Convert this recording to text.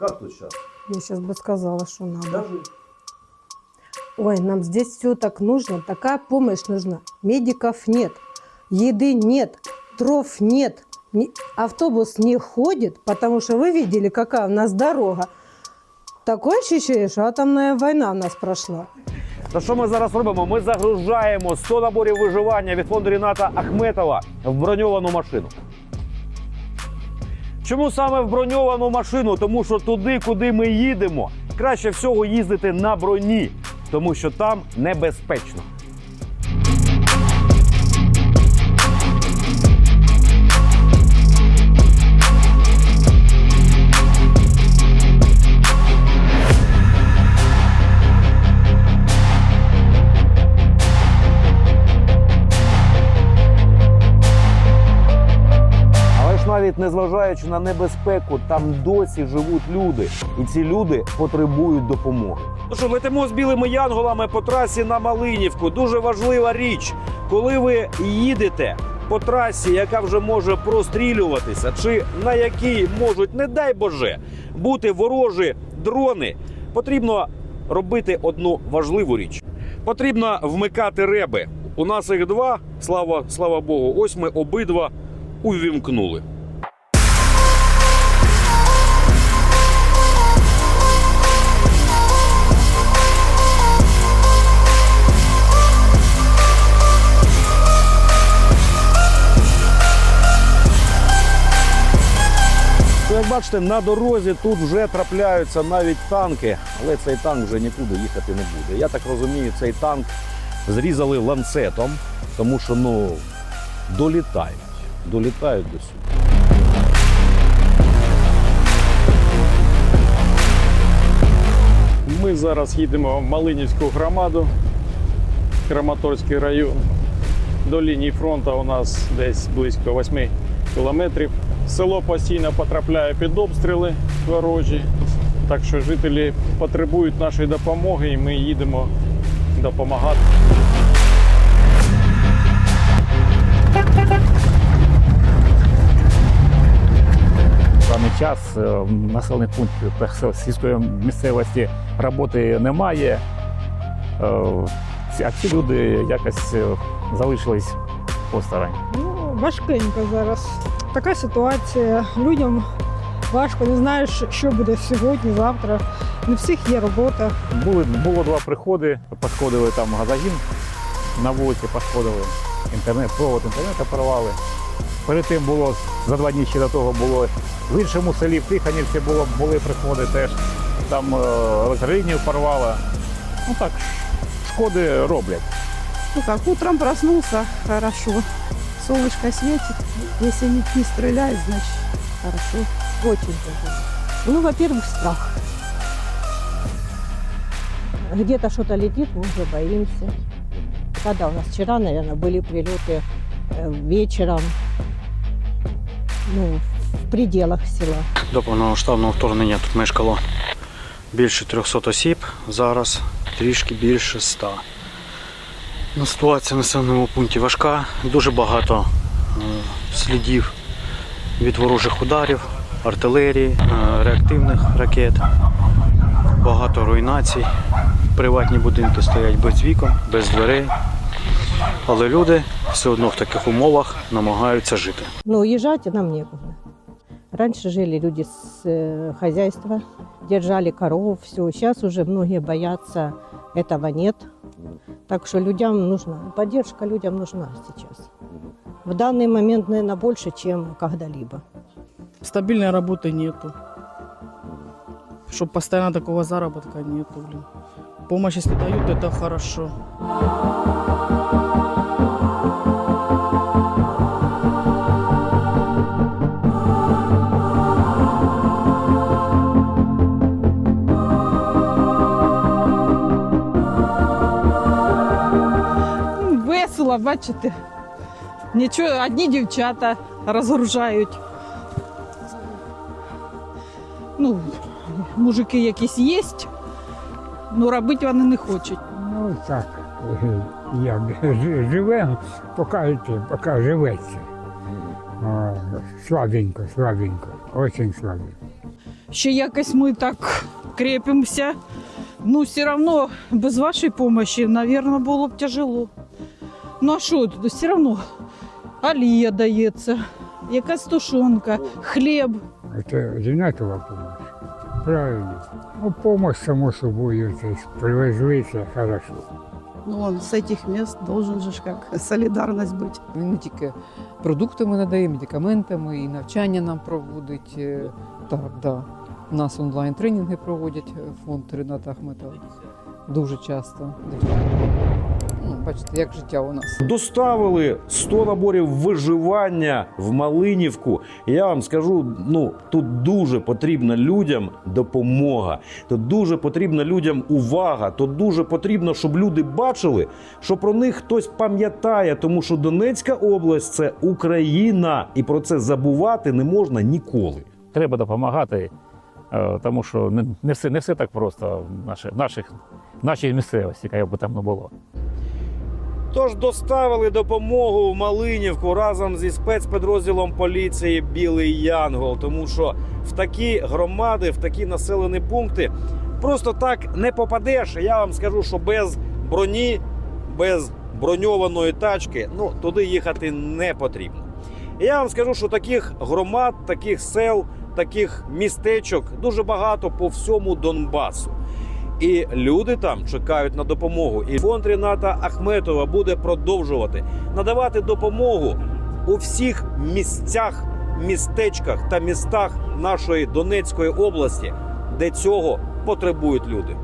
Как тут сейчас? Я сейчас бы сказала, что надо. Даже Ой, нам здесь все так нужно, такая помощь нужна. Медиков нет, еды нет, дров нет, ни- автобус не ходит, потому что вы видели, какая у нас дорога. Такое ощущение, что атомная война у нас прошла. То що ми зараз робимо? Ми загружаємо 100 наборів виживання від фонду Ріната Ахметова в броньовану машину. Чому саме в броньовану машину? Тому що туди, куди ми їдемо, краще всього їздити на броні, тому що там небезпечно. Навіть незважаючи на небезпеку, там досі живуть люди, і ці люди потребують допомоги. Ну що, летимо з білими янголами по трасі на Малинівку. Дуже важлива річ, коли ви їдете по трасі, яка вже може прострілюватися, чи на якій можуть, не дай Боже, бути ворожі дрони, потрібно робити одну важливу річ. Потрібно вмикати реби. У нас їх два, слава, слава Богу. Ось ми обидва увімкнули. Бачите, на дорозі тут вже трапляються навіть танки, але цей танк вже нікуди їхати не буде. Я так розумію, цей танк зрізали ланцетом, тому що ну долітають, долітають до сюди. Ми зараз їдемо в Малинівську громаду, Краматорський район. До лінії фронту у нас десь близько 8 кілометрів. Село постійно потрапляє під обстріли ворожі, так що жителі потребують нашої допомоги і ми їдемо допомагати. Даний час е, в населених пунктів та с- сільської місцевості роботи немає. А ці люди якось е, залишились осторонь. Ну, важкенько зараз. Така ситуація. Людям важко, не знаєш, що буде сьогодні, завтра. Не всіх є робота. Були, було два приходи, пошкодили там газогін на вулиці, пошкодили інтернет, провод інтернету порвали. Перед тим було за два дні ще до того було в іншому селі, в Тиханівці було, були приходи теж. Там е, порвало. Ну так, шкоди роблять. Ну как, утром проснулся, хорошо. Солнышко светит. Если не, не стреляет, значит хорошо. Очень даже. Ну, во-первых, страх. Где-то что-то летит, мы уже боимся. Когда у нас вчера, наверное, были прилеты э, вечером, ну, в пределах села. До повномасштабного вторгнення тут мешкало більше 300 осіб, зараз трішки більше 100. Ну, ситуація в населеному пункті важка, дуже багато е, слідів від ворожих ударів, артилерії, е, реактивних ракет, багато руйнацій. Приватні будинки стоять без вікон, без дверей. Але люди все одно в таких умовах намагаються жити. Но уезжать нам некуда. Раньше жили люди с э, хозяйства, держали коров, все. Сейчас уже многие боятся, этого нет. Так что людям нужна, поддержка людям нужна сейчас. В данный момент, наверное, больше, чем когда-либо. Стабильной работы нету. Чтоб постоянно такого заработка нету, блин. Помощь, если дают, это хорошо. Весело, бачите. Нічого, одні дівчата розгружають. Ну, мужики якісь є, ну робити вони не хочуть. Ну так, як жи- живе, поки поки живеться. Слабенько, слабенько, очень слабенько. ще якось ми так крепимося. Ну, все одно без вашої допомоги, мабуть, було б тяжело. Ну а що, все одно олія дається, якась тушонка, хліб. Це одинакова допомога. Правильно. Ну, допомога, само собою, привезли, це хорошо. Ну, он с этих мест должен же ж как солидарность быть. Він не тільки продукти ми надає, медикаментами, і навчання нам проводить. Е, Так, да. У нас онлайн тренінги проводять фонд Рената Ахметова. Дуже часто. Бачите, як життя у нас. Доставили 100 наборів виживання в Малинівку. Я вам скажу: ну тут дуже потрібна людям допомога. Тут дуже потрібна людям увага. Тут дуже потрібно, щоб люди бачили, що про них хтось пам'ятає, тому що Донецька область це Україна, і про це забувати не можна ніколи. Треба допомагати, е, тому що не, не, все, не все так просто в наших, в наших, в нашій місцевості, як би там не було. Тож доставили допомогу в Малинівку разом зі спецпідрозділом поліції Білий Янгол, тому що в такі громади, в такі населені пункти просто так не попадеш. Я вам скажу, що без броні, без броньованої тачки, ну туди їхати не потрібно. Я вам скажу, що таких громад, таких сел, таких містечок дуже багато по всьому Донбасу. І люди там чекають на допомогу. І фонд Ріната Ахметова буде продовжувати надавати допомогу у всіх місцях, містечках та містах нашої Донецької області, де цього потребують люди.